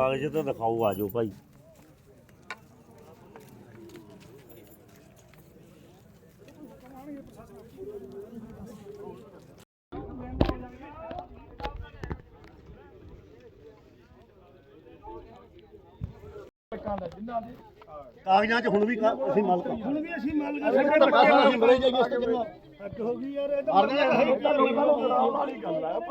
ਕਾਗਜ਼ ਤੇ ਦਿਖਾਓ ਆਜੋ ਭਾਈ। ਕਾਗਜ਼ਾਂ 'ਚ ਹੁਣ ਵੀ ਕਾ- ਅਸੀਂ ਮਾਲਕ ਹਾਂ। ਹੁਣ ਵੀ ਅਸੀਂ ਮੰਨ ਅਸੀਂ ਬੜੇ ਜਾਈਏ ਇਸ ਤੇ ਕਿੰਨਾ ਹੱਦ ਹੋ ਗਈ ਯਾਰ ਇਹ ਤਾਂ ਮਰਨੇ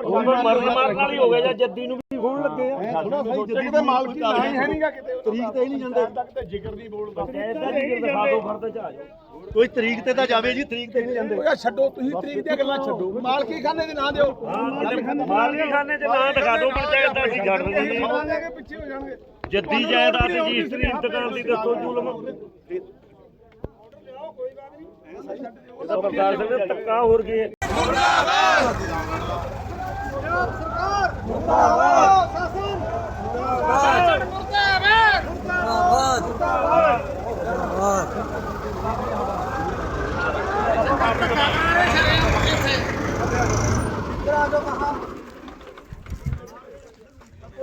ਹੁਣ ਮਰਨ ਮਾਰਨ ਵਾਲੀ ਹੋ ਗਿਆ ਜਾਂ ਜੱਦੀ ਨੂੰ ਖੋਣ ਲੱਗੇ ਆ। ਥੋੜਾ ਸਹੀ ਜਿੱਦ ਤੇ ਮਾਲਕ ਹੀ ਨਹੀਂ ਹੈ ਨਹੀਂਗਾ ਕਿਤੇ ਤਰੀਕ ਤੇ ਹੀ ਨਹੀਂ ਜਾਂਦੇ। ਤੱਕ ਤੇ ਜਿਗਰ ਨਹੀਂ ਬੋਲਦਾ ਫਿਰ ਦਿਖਾ ਦਿਓ ਫਰਦ ਚ ਆ ਜਾਓ। ਕੋਈ ਤਰੀਕ ਤੇ ਤਾਂ ਜਾਵੇ ਜੀ ਤਰੀਕ ਤੇ ਨਹੀਂ ਜਾਂਦੇ। ਓਏ ਛੱਡੋ ਤੁਸੀਂ ਤਰੀਕ ਦੀਆਂ ਗੱਲਾਂ ਛੱਡੋ। ਮਾਲਕੀ ਖਾਨੇ ਦੇ ਨਾਂ ਦਿਓ। ਮਾਲਕੀ ਖਾਨੇ ਚ ਨਾਂ ਦਿਖਾ ਦਿਓ ਪੰਚਾਇਤ ਦਾ ਅਸੀਂ ਦਿੰਦੇ ਸਮਾਂ ਹਾਂ। ਲੈ ਕੇ ਪਿੱਛੇ ਹੋ ਜਾਣਗੇ। ਜੱਦੀ ਜਾਇਦਾਦ ਰਜਿਸਟਰੀ ਇੰਤਕਾਲ ਦੀ ਦੱਸੋ ਜ਼ੁਲਮ। ਪ੍ਰਕਾਰ ਸਿੰਘ ਧੱਕਾ ਹੋਰ ਕੀ ਹੈ?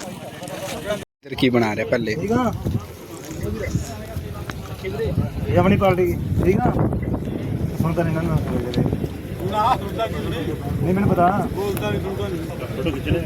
ਇੱਧਰ ਕੀ ਬਣਾ ਰਿਹਾ ਪੱਲੇ? ਠੀਕ ਆ। ਇਹ ਆਪਣੀ ਪਾਰਟੀ ਦੀ, ਠੀਕ ਆ। ਹੁਣ ਤਾਂ ਨਹੀਂ ਨਾ ਨਹੀਂ। ਮੈਨੂੰ ਪਤਾ। ਫੋਟੋ ਖਿੱਚ ਲੈ